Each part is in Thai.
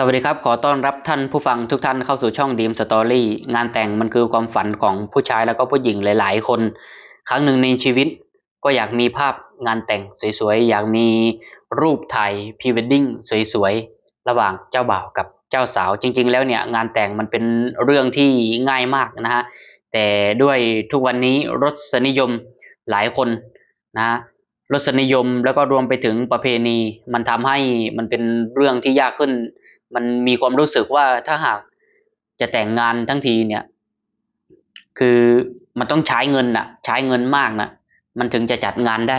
สวัสดีครับ ขอต้อนรับท่านผู้ฟังทุกท่านเข้าสู่ช่องดีมสตอรี่งานแต่งมันคือความฝันของผู้ชายแล้วก็ผู้หญิงหลาย ๆ คน ครั้งหนึ่งในชีวิต ก็อยากมีภาพงานแต่งสวยๆ อยากมีรูปถ่ายพรีเวดดิ้งสวยๆ ระหว่างเจ้าบ่าวกับเจ้าสาว จริง ๆ แล้วเนี่ยงานแต่งมันเป็นเรื่องที่ง่ายมากนะฮะ แต่ด้วยทุกวันนี้รสนิยมหลายคนนะฮะรสนิยมแล้วก็รวมไปถึงประเพณี มันทำให้มันเป็นเรื่องที่ยากขึ้น มันมีความรู้สึกว่าถ้าหากจะแต่งงานทั้งทีเนี่ย คือมันต้องใช้เงินน่ะ ใช้เงินมากนะมันถึงจะจัดงานได้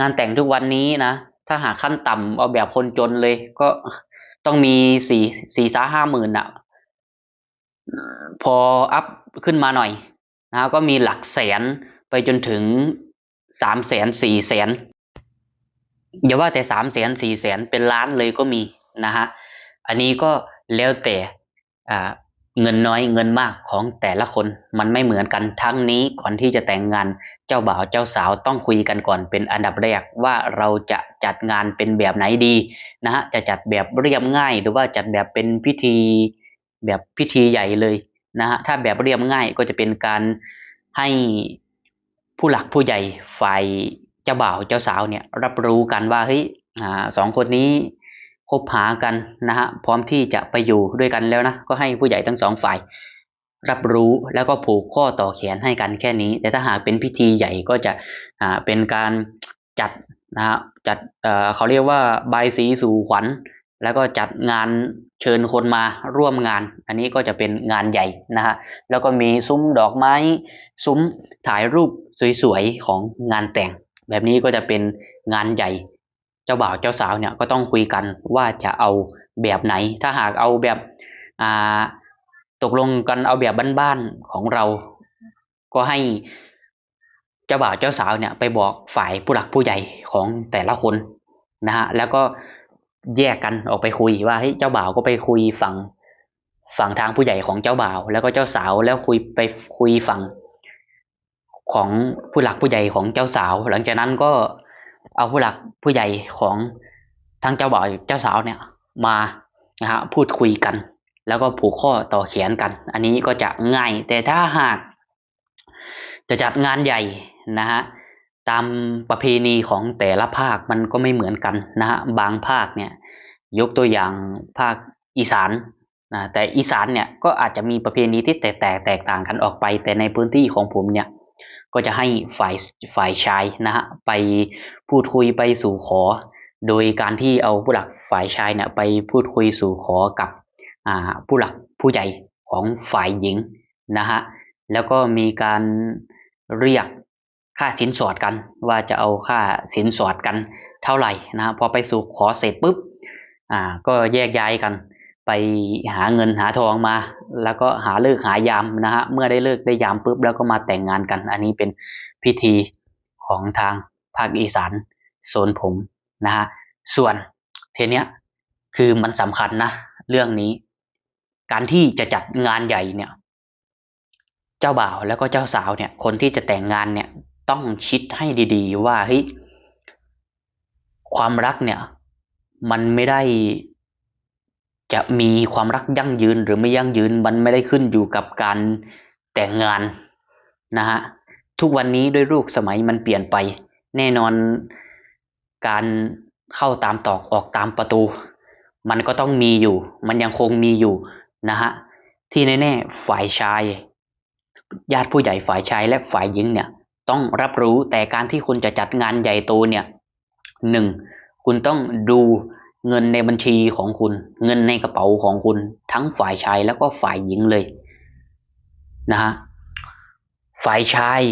งานแต่งทุกวันนี้นะถ้าหากขั้นต่ำเอาแบบคนจนเลย ก็ต้องมีสี่สี่สาห้าหมื่นน่ะ พออัพขึ้นมาหน่อยนะก็มีหลักแสนไปจนถึงสามแสนสี่แสนอย่าว่าแต่สามแสนสี่แสนเป็นล้านเลยก็มีนะฮะ อันนี้ก็แล้วแต่เงินน้อยเงินมากของแต่ละคนมันไม่เหมือนกันทั้งนี้ก่อนที่จะแต่งงานเจ้าบ่าวเจ้าสาวต้องคุยกันก่อนเป็นอันดับแรกว่าเราจะจัดงานเป็นแบบไหนดีนะฮะจะจัดแบบเรียบง่าย หรือว่าจัดแบบเป็นพิธีแบบพิธีใหญ่เลยนะฮะถ้าแบบเรียบง่ายก็จะเป็นการให้ผู้หลักผู้ใหญ่ฝ่ายเจ้าบ่าวเจ้าสาวเนี่ยรับรู้กันว่าเฮ้ยอ่าสองคนนี้ คบหากันนะฮะพร้อมที่จะไปอยู่ด้วยกันแล้วนะก็ให้ผู้ใหญ่ทั้งสองฝ่าย รับรู้แล้วก็ผูกข้อต่อแขนให้กันแค่นี้ แต่ถ้าหากเป็นพิธีใหญ่ก็จะอ่าเป็นการจัดนะฮะจัดเอ่อเขาเรียกว่าใบาสีสู่ขวัญ แล้วก็จัดงานเชิญคนมาร่วมงาน อันนี้ก็จะเป็นงานใหญ่นะฮะแล้วก็มีซุ้มดอกไม้ ซุ้มถ่ายรูปสวยๆของงานแต่ง แบบนี้ก็จะเป็นงานใหญ่ เจ้าบ่าวเจ้าสาวเนี่ยก็ต้องคุยกันว่าจะเอาแบบไหน ถ้าหากเอาแบบอ่าตกลงกันเอาแบบบ้านๆของเรา ก็ให้เจ้าบ่าวเจ้าสาวเนี่ยไปบอกฝ่ายผู้หลักผู้ใหญ่ของแต่ละคนนะฮะแล้วก็แยกกันออกไปคุยว่าเฮ้ยเจ้าบ่าวก็ไปคุยฝั่งฝั่งทางผู้ใหญ่ของเจ้าบ่าว แล้วก็เจ้าสาวแล้วคุยไปคุยฝั่งของผู้หลักผู้ใหญ่ของเจ้าสาว หลังจากนั้นก็ เอาผู้หลักผู้ใหญ่ของทั้งเจ้าบ่าวเจ้าสาวเนี่ยมานะฮะพูดคุยกัน แล้วก็ผูกข้อต่อแขนกัน อันนี้ก็จะง่าย แต่ถ้าหากจะจัดงานใหญ่นะฮะตามประเพณีของแต่ละภาคมันก็ไม่เหมือนกันนะฮะบางภาคเนี่ยยกตัวอย่างภาคอีสานนะแต่อีสานเนี่ยก็อาจจะมีประเพณีที่แตกแตกต่างกันออกไป แต่ในพื้นที่ของผมเนี่ย ก็จะให้ฝ่ายฝ่ายชายนะฮะไปพูดคุยไปสู่ขอ โดยการที่เอาผู้หลักฝ่ายชายเนี่ยไปพูดคุยสู่ขอกับผู้หลักผู้ใหญ่ของฝ่ายหญิงนะฮะแล้วก็มีการเรียกค่าสินสอดกันว่าจะเอาค่าสินสอดกันเท่าไหร่นะฮะพอไปสู่ขอเสร็จปุ๊บอ่าก็แยกย้ายกัน ไปหาเงินหาทองมา แล้วก็หาเลิกหายามนะฮะเมื่อได้เลิกได้ยามปุ๊บแล้วก็มาแต่งงานกัน อันนี้เป็นพิธีของทางภาคอีสานโซนผมนะฮะส่วนเทเนี้ยคือมันสำคัญนะ เรื่องนี้ การที่จะจัดงานใหญ่เนี่ย เจ้าบ่าวแล้วก็เจ้าสาวเนี่ย คนที่จะแต่งงานเนี่ยต้องคิดให้ดีๆ ว่าเฮ้ยความรักเนี่ย มันไม่ได้ จะมีความรักยั่งยืนหรือไม่ยั่งยืนมันไม่ได้ขึ้นอยู่กับการแต่งงานนะฮะทุกวันนี้ด้วยลูกสมัยมันเปลี่ยนไป แน่นอนการเข้าตามตอกออกตามประตู มันก็ต้องมีอยู่ มันยังคงมีอยู่นะฮะที่แน่ๆฝ่ายชาย ญาติผู้ใหญ่ฝ่ายชายและฝ่ายหญิงเนี่ยต้องรับรู้แต่การที่คุณจะจัดงานใหญ่โตเนี่ยหนึ่งคุณต้องดู เงินในบัญชีของคุณ เงินในกระเป๋าของคุณ ทั้งฝ่ายชายแล้วก็ฝ่ายหญิงเลยนะฮะฝ่ายชาย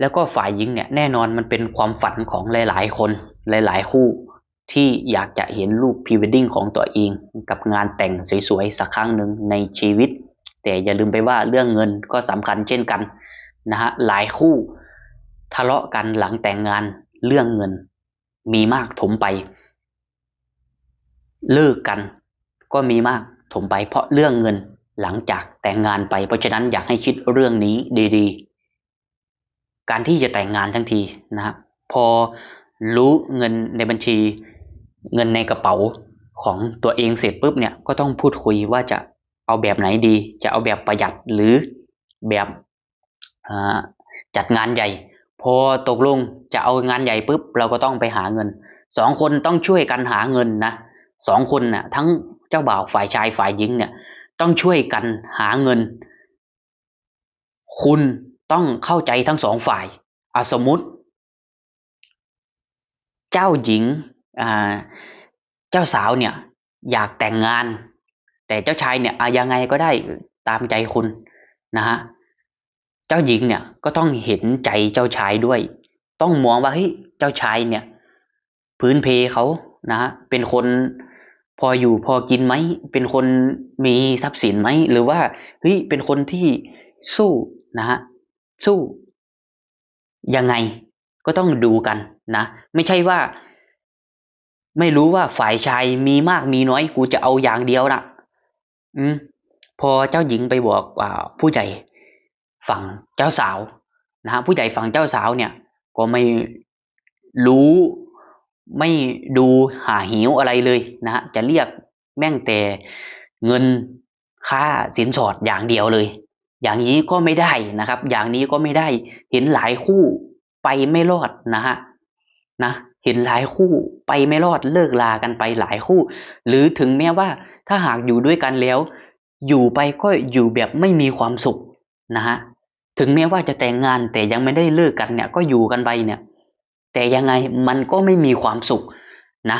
แล้วก็ฝ่ายหญิงเนี่ยแน่นอนมันเป็นความฝันของหลาย ๆ คนหลาย ๆ คู่ที่อยากจะเห็นรูปพรีเวดดิ้งของตัวเองกับงานแต่งสวย ๆ สักครั้งหนึ่งในชีวิต แต่อย่าลืมไปว่าเรื่องเงินก็สำคัญเช่นกันนะฮะหลายคู่ทะเลาะกันหลังแต่งงานเรื่องเงินมีมากถมไป เลิกกัน ก็มีมากถมไปเพราะเรื่องเงินหลังจากแต่งงานไปเพราะฉะนั้นอยากให้คิดเรื่องนี้ดีๆ การที่จะแต่งงานทั้งทีนะครับพอรู้เงินในบัญชี เงินในกระเป๋าของตัวเองเสร็จปุ๊บเนี่ยก็ต้องพูดคุยว่าจะเอาแบบไหนดี จะเอาแบบประหยัดหรือแบบจัดงานใหญ่ พอตกลงจะเอางานใหญ่ปุ๊บเราก็ต้องไปหาเงินสองคนต้องช่วยกันหาเงินนะ สองคนน่ะ ทั้งเจ้าบ่าวฝ่ายชายฝ่ายหญิงเนี่ย ต้องช่วยกันหาเงิน คุณต้องเข้าใจทั้งสองฝ่ายอาสมมติ เจ้าหญิงเจ้าสาวเนี่ย อยากแต่งงาน แต่เจ้าชายเนี่ยอะยังไงก็ได้ตามใจคุณนะฮะเจ้าหญิงเนี่ยก็ต้องเห็นใจเจ้าชายด้วย ต้องมองว่าเฮ้ยเจ้าชายเนี่ย พื้นเพเขา นะฮะเป็นคนพออยู่พอกินไหม เป็นคนมีทรัพย์สินไหม หรือว่าเฮ้ยเป็นคนที่สู้นะฮะสู้ยังไงก็ต้องดูกันนะ ไม่ใช่ว่า ไม่รู้ว่าฝ่ายชายมีมากมีน้อยกูจะเอาอย่างเดียวนะอืมพอเจ้าหญิงไปบอกอ่าผู้ใหญ่ฝั่งเจ้าสาวนะฮะผู้ใหญ่ฝั่งเจ้าสาวเนี่ย ก็ไม่รู้ ไม่ดูหาหิวอะไรเลยนะฮะจะเรียกแม่งแต่เงินค่าสินสอดอย่างเดียวเลย อย่างนี้ก็ไม่ได้นะครับ อย่างนี้ก็ไม่ได้เห็นหลายคู่ไปไม่รอดนะฮะนะเห็นหลายคู่ไปไม่รอดเลิกลากันไปหลายคู่ หรือถึงแม้ว่าถ้าหากอยู่ด้วยกันแล้ว อยู่ไปก็อยู่แบบไม่มีความสุขนะฮะถึงแม้ว่าจะแต่งงานแต่ยังไม่ได้เลิกกันเนี่ยก็อยู่กันไปเนี่ย แต่ยังไงมันก็ไม่มีความสุขนะ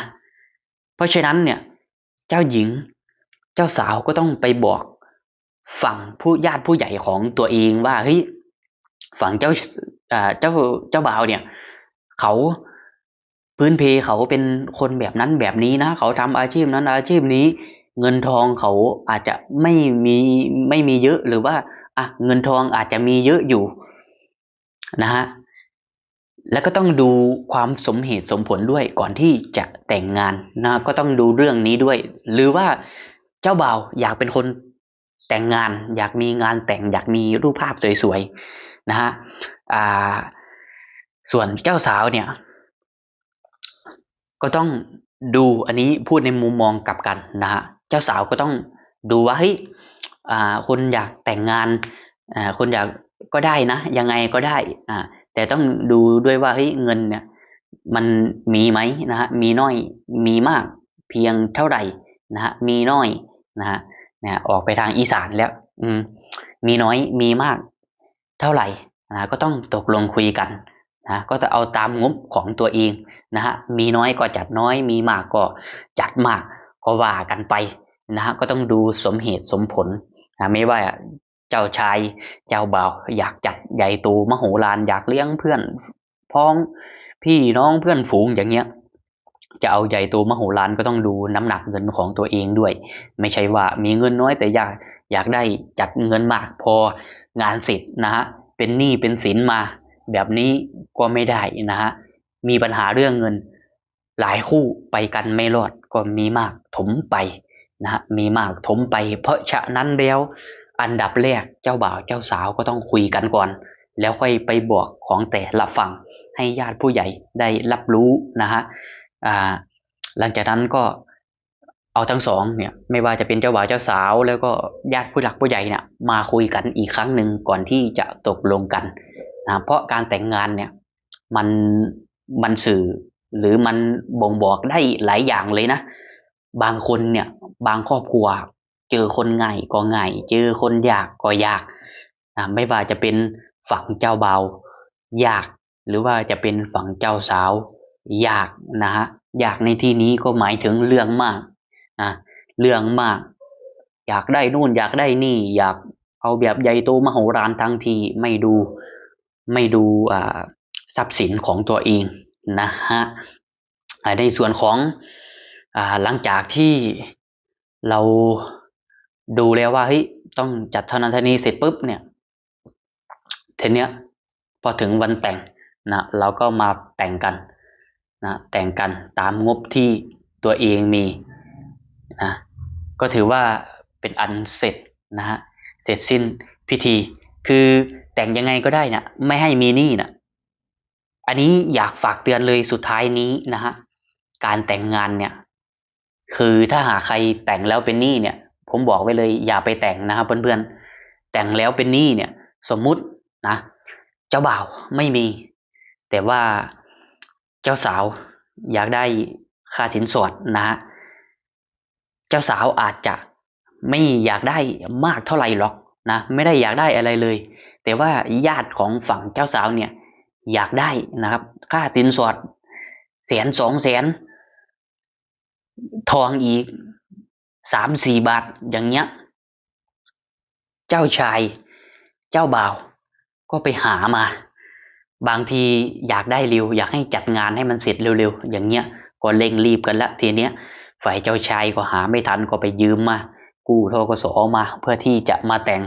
เพราะฉะนั้นเนี่ย เจ้าหญิง เจ้าสาวก็ต้องไปบอกฝั่งผู้ญาติผู้ใหญ่ของตัวเองว่าเฮ้ยฝั่งเจ้าเจ้าเจ้าบ่าวเนี่ย เขาพื้นเพเขาเป็นคนแบบนั้นแบบนี้นะเขาทำอาชีพนั้นอาชีพนี้ เงินทองเขาอาจจะไม่มีไม่มีเยอะหรือว่าอะเงินทองอาจจะมีเยอะอยู่นะฮะ แล้วก็ต้องดูความสมเหตุสมผลด้วยก่อนที่จะแต่งงานนะก็ต้องดูเรื่องนี้ด้วย หรือว่าเจ้าบ่าวอยากเป็นคนแต่งงาน อยากมีงานแต่งอยากมีรูปภาพสวยๆนะฮะส่วนเจ้าสาวเนี่ย ก็ต้องดูอันนี้พูดในมุมมองกลับกันนะฮะเจ้าสาวก็ต้องดูว่าเฮ้ยคนอยากแต่งงานคนอยากก็ได้นะ ยังไงก็ได้อ่า แต่ต้องดูด้วยว่าเฮ้ยเงินเนี่ย มันมีไหมนะฮะมีน้อยมีมากเพียงเท่าไหร่นะฮะมีน้อยนะฮะนะออกไปทางอีสานแล้ว อืม มีน้อยมีมากเท่าไหร่นะก็ต้องตกลงคุยกันนะก็จะเอาตามงบของตัวเองนะฮะมีน้อยก็จัดน้อย มีมากก็จัดมากก็ว่ากันไปนะฮะก็ต้องดูสมเหตุสมผลนะไม่ว่า จ้าชาย เจ้าบ่าวอยากจัดใหญ่โตมโหฬารอยากเลี้ยงเพื่อนพ้องพี่น้องเพื่อนฝูงอย่างเงี้ย จะเอาใหญ่โตมโหฬารก็ต้องดูน้ำหนักเงินของตัวเองด้วย ไม่ใช่ว่ามีเงินน้อยแต่อยากอยากได้จัดเงินมากพองานเสร็จนะฮะเป็นหนี้เป็นสินมา แบบนี้ก็ไม่ได้นะฮะมีปัญหาเรื่องเงินหลายคู่ไปกันไม่รอดก็มีมากถมไปนะฮะมีมากถมไป เพราะฉะนั้นแล้ว อันดับแรกเจ้าบ่าวเจ้าสาวก็ต้องคุยกันก่อน แล้วค่อยไปบอกของแต่ละฝั่งให้ญาติผู้ใหญ่ได้รับรู้นะฮะอ่าหลังจากนั้นก็เอาทั้งสองเนี่ยไม่ว่าจะเป็นเจ้าบ่าวเจ้าสาว แล้วก็ญาติผู้หลักผู้ใหญ่เนี่ยมาคุยกันอีกครั้งหนึ่งก่อนที่จะตกลงกันนะเพราะการแต่งงานเนี่ยมันมันสื่อหรือมันบ่งบอกได้หลายอย่างเลยนะ บางคนเนี่ยบางครอบครัว เจอคนง่ายก็ง่าย เจอคนยากก็ยากนะไม่ว่าจะเป็นฝั่งเจ้าเบายาก หรือว่าจะเป็นฝั่งเจ้าสาว ยากนะฮะอยากในที่นี้ก็หมายถึงเรื่องมากนะเรื่องมาก อยากได้นู่นอยากได้นี่ อยากเอาแบบใหญ่โตมโหฬารทั้งทีไม่ดูไม่ดูอ่าทรัพย์สินของตัวเองนะฮะในส่วนของอ่าหลังจากที่เรา ดูแล้วว่าเฮ้ยต้องจัดเท่านั้นเท่านี้เสร็จปุ๊บเนี่ยทีเนี้ยพอถึงวันแต่งนะเราก็มาแต่งกันนะแต่งกันตามงบที่ตัวเองมีนะก็ถือว่าเป็นอันเสร็จนะฮะเสร็จสิ้นพิธี คือแต่งยังไงก็ได้นะไม่ให้มีหนี้นะอันนี้อยากฝากเตือนเลยสุดท้ายนี้นะฮะการแต่งงานเนี่ย คือถ้าหากใครแต่งแล้วเป็นหนี้เนี่ย ผมบอกไว้เลยอย่าไปแต่งนะครับเพื่อนๆแต่งแล้วเป็นหนี้เนี่ย สมมุตินะเจ้าบ่าวไม่มี แต่ว่าเจ้าสาวอยากได้ค่าสินสอดนะฮะเจ้าสาวอาจจะไม่อยากได้มากเท่าไหร่หรอกนะไม่ได้อยากได้อะไรเลย แต่ว่าญาติของฝั่งเจ้าสาวเนี่ย อยากได้นะครับ ค่าสินสอดแสนสองแสนทองอีก สามสี่บาทอย่างเงี้ย เจ้าชายเจ้าบ่าว ก็ไปหามา บางทีอยากได้เร็ว อยากให้จัดงานให้มันเสร็จเร็วๆอย่างเงี้ยก็เร่งรีบกันละทีเนี้ยฝ่ายเจ้าชายก็หาไม่ทันก็ไปยืมมา กู้ทกสมา เพื่อที่จะมาแต่ง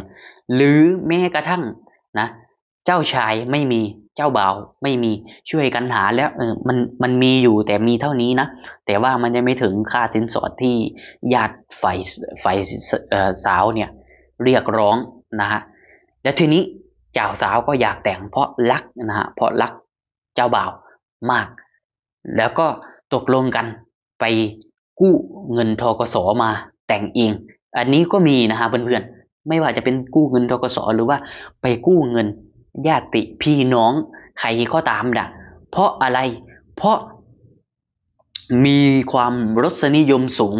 หรือแม้กระทั่งนะ เจ้าชายไม่มี เจ้าบ่าวไม่มีช่วยกันหาแล้วเออมันมันมีอยู่แต่มีเท่านี้นะ แต่ว่ามันยังไม่ถึงค่าสินสอดที่ญาติฝ่ายฝ่ายสาวเนี่ยเรียกร้องนะฮะแล้วทีนี้เจ้าสาวก็อยากแต่งเพราะรักนะฮะเพราะรักเจ้าบ่าวมาก แล้วก็ตกลงกันไปกู้เงินทกสมาแต่งเอง อันนี้ก็มีนะฮะเพื่อนๆไม่ว่าจะเป็นกู้เงินทกสหรือว่าไปกู้เงิน ญาติพี่น้อง ใครก็ตามด่ะ เพราะอะไร เพราะมีความรสนิยมสูง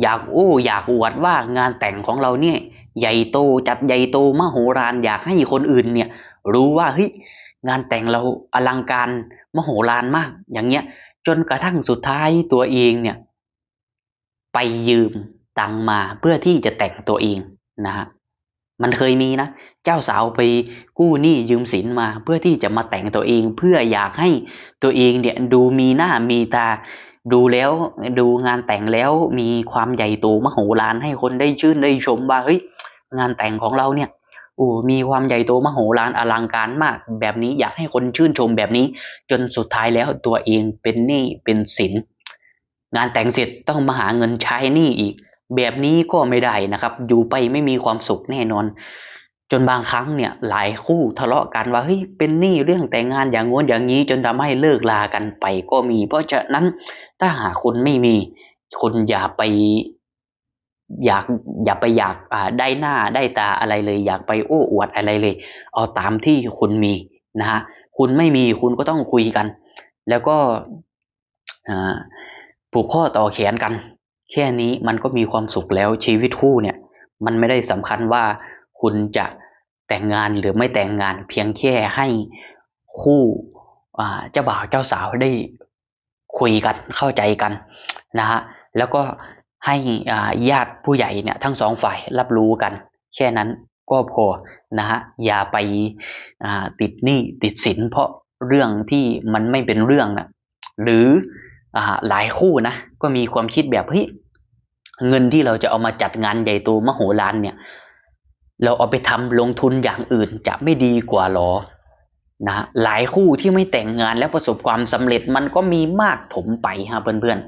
อยากโอ้ อยากอวดว่างานแต่งของเราเนี่ย ใหญ่โตจัดใหญ่โตมโหฬารอยากให้คนอื่นเนี่ย รู้ว่าเฮ้ยงานแต่งเราอลังการมโหฬารมาก อย่างเงี้ย จนกระทั่งสุดท้ายตัวเองเนี่ย ไปยืมตังมาเพื่อที่จะแต่งตัวเองนะฮะ มันเคยมีนะ เจ้าสาวไปกู้หนี้ยืมสินมา เพื่อที่จะมาแต่งตัวเอง เพื่ออยากให้ตัวเองเนี่ยดูมีหน้ามีตา ดูแล้วดูงานแต่งแล้วมีความใหญ่โตมโหฬารให้คนได้ชื่นได้ชมว่าเฮ้ยงานแต่งของเราเนี่ยโอ้มีความใหญ่โตมโหฬารอลังการมาก แบบนี้อยากให้คนชื่นชมแบบนี้ จนสุดท้ายแล้วตัวเองเป็นหนี้เป็นสินงานแต่งเสร็จต้องมาหาเงินใช้หนี้อีก แบบนี้ก็ไม่ได้นะครับ อยู่ไปไม่มีความสุขแน่นอน จนบางครั้งเนี่ยหลายคู่ทะเลาะกันว่าเฮ้ยเป็นหนี้เรื่องแต่งงานอย่างงวนอย่างนี้จนทำให้เลิกลากันไปก็มี เพราะฉะนั้นถ้าหากคุณไม่มีคุณอย่าไปอยากอย่าไปอยากอ่าได้หน้าได้ตาอะไรเลย อยากไปโอ้อวดอะไรเลย เอาตามที่คุณมีนะฮะคุณไม่มีคุณก็ต้องคุยกัน แล้วก็ผูกข้อต่อแขนกัน แค่นี้มันก็มีความสุขแล้วชีวิตคู่เนี่ย มันไม่ได้สำคัญว่าคุณจะแต่งงานหรือไม่แต่งงาน เพียงแค่ให้คู่เจ้าบ่าวเจ้าสาวได้คุยกันเข้าใจกันนะฮะแล้วก็ให้ญาติผู้ใหญ่เนี่ยทั้งสองฝ่ายรับรู้กัน แค่นั้นก็พอนะฮะอย่าไปติดหนี้ติดสินเพราะเรื่องที่มันไม่เป็นเรื่องนะหรือหลายคู่นะก็มีความคิดแบบเฮ้ย เงินที่เราจะเอามาจัดงานใหญ่โตมโหฬารเนี่ย เราเอาไปทำลงทุนอย่างอื่นจะไม่ดีกว่าหรอนะหลายคู่ที่ไม่แต่งงานแล้วประสบความสำเร็จมันก็มีมากถมไปฮะเพื่อน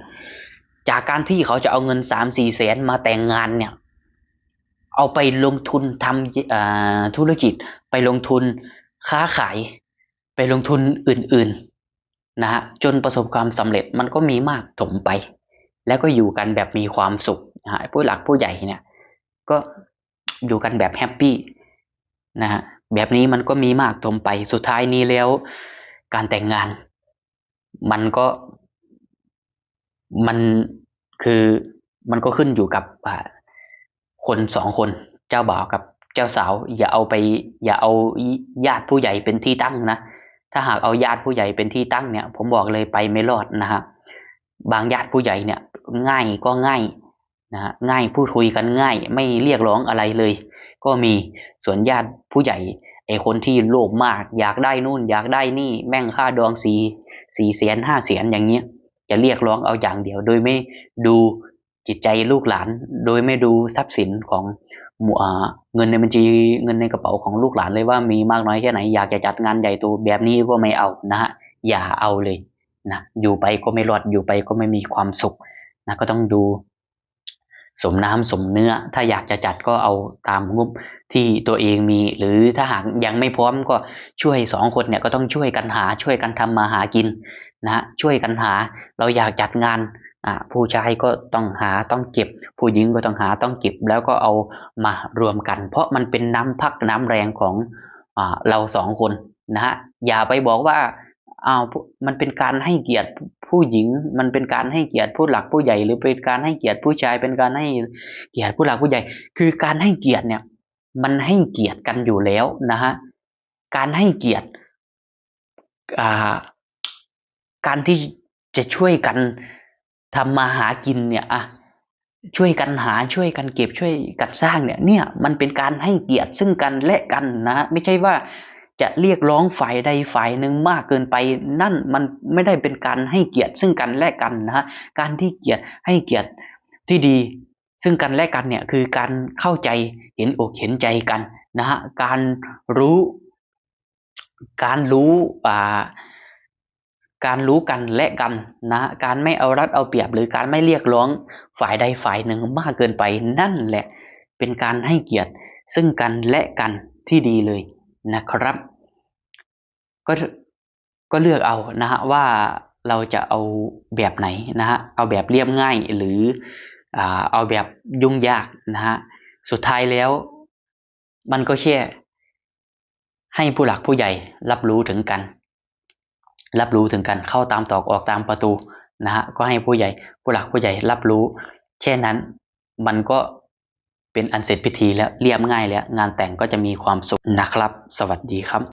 ๆ จากการที่เขาจะเอาเงินสามสี่แสนมาแต่งงานเนี่ย เอาไปลงทุนทำธุรกิจไปลงทุนค้าขาย ไปลงทุนอื่นๆนะฮะจนประสบความสำเร็จมันก็มีมากถมไป แล้วก็อยู่กันแบบมีความสุขนะฮะผู้หลักผู้ใหญ่เนี่ย ก็อยู่กันแบบแฮปปี้นะฮะแบบนี้มันก็มีมากตมไปสุดท้ายนี้แล้ว การแต่งงาน มันก็มันคือมันก็ขึ้นอยู่กับคนสองคนเจ้าบ่าวกับเจ้าสาว อย่าเอาไป อย่าเอาญาติผู้ใหญ่เป็นที่ตั้งนะถ้าหากเอาญาติผู้ใหญ่เป็นที่ตั้งเนี่ย ผมบอกเลยไปไม่รอดนะฮะบางญาติผู้ใหญ่เนี่ย ง่ายก็ง่ายนะฮะง่ายพูดคุยกันง่าย ไม่เรียกร้องอะไรเลย ก็มีส่วนญาติผู้ใหญ่ไอคนที่โลภมาก อยากได้นู่น อยากได้นี่แม่งค่าดองสีสี่เสียนห้าเสียนอย่างเงี้ย จะเรียกร้องเอาอย่างเดียว โดยไม่ดูจิตใจลูกหลาน โดยไม่ดูทรัพย์สินของเงินในบัญชีเงินในกระเป๋าของลูกหลานเลยว่ามีมากน้อยแค่ไหน อยากจะจัดงานใหญ่โตแบบนี้ก็ไม่เอานะฮะอย่าเอาเลยนะอยู่ไปก็ไม่รอดอยู่ไปก็ไม่มีความสุข นะก็ต้องดูสมน้ำสมเนื้อ ถ้าอยากจะจัดก็เอาตามงบที่ตัวเองมี หรือถ้าหากยังไม่พร้อมก็ช่วยสองคนเนี่ยก็ต้องช่วยกันหาช่วยกันทำมาหากินนะช่วยกันหาเราอยากจัดงานอ่าผู้ชายก็ต้องหาต้องเก็บ ผู้หญิงก็ต้องหาต้องเก็บ แล้วก็เอามารวมกัน เพราะมันเป็นน้ำพักน้ำแรงของอ่าเราสองคนนะฮะอย่าไปบอกว่าอ้าวมันเป็นการให้เกียรติ ผู้หญิงมันเป็นการให้เกียรติผู้หลักผู้ใหญ่ หรือเป็นการให้เกียรติผู้ชายเป็นการให้เกียรติผู้หลักผู้ใหญ่ คือการให้เกียรติเนี่ย มันให้เกียรติกันอยู่แล้วนะฮะการให้เกียรติการที่จะช่วยกันทำมาหากินเนี่ยอะช่วยกันหาช่วยกันเก็บช่วยกันสร้างเนี่ย เนี่ยมันเป็นการให้เกียรติซึ่งกันและกันนะฮะไม่ใช่ว่า จะเรียกร้องฝ่ายใดฝ่ายหนึ่งมากเกินไป นั่นมันไม่ได้เป็นการให้เกียรติซึ่งกันและกันนะฮะการที่เกียรติให้เกียรติที่ดี ซึ่งกันและกันเนี่ยคือการเข้าใจเห็นอกเห็นใจกันนะฮะการรู้ การรู้อ่าการรู้กันและกันนะการไม่เอารัดเอาเปรียบ หรือการไม่เรียกร้องฝ่ายใดฝ่ายหนึ่งมากเกินไปนั่นแหละ เป็นการให้เกียรติซึ่งกันและกันที่ดีเลย นะครับ ก็ก็เลือกเอานะฮะว่าเราจะเอาแบบไหนนะฮะเอาแบบเรียบง่ายหรือเอาแบบยุ่งยากนะฮะสุดท้ายแล้วมันก็แค่ให้ผู้หลักผู้ใหญ่รับรู้ถึงกัน รับรู้ถึงกันเข้าตามตอกออกตามประตูนะฮะก็ให้ผู้ใหญ่ผู้หลักผู้ใหญ่รับรู้แค่นนั้นมันก็ เป็นอันเสร็จพิธีแล้วเรียบง่ายแล้ว งานแต่งก็จะมีความสุขนะครับ สวัสดีครับ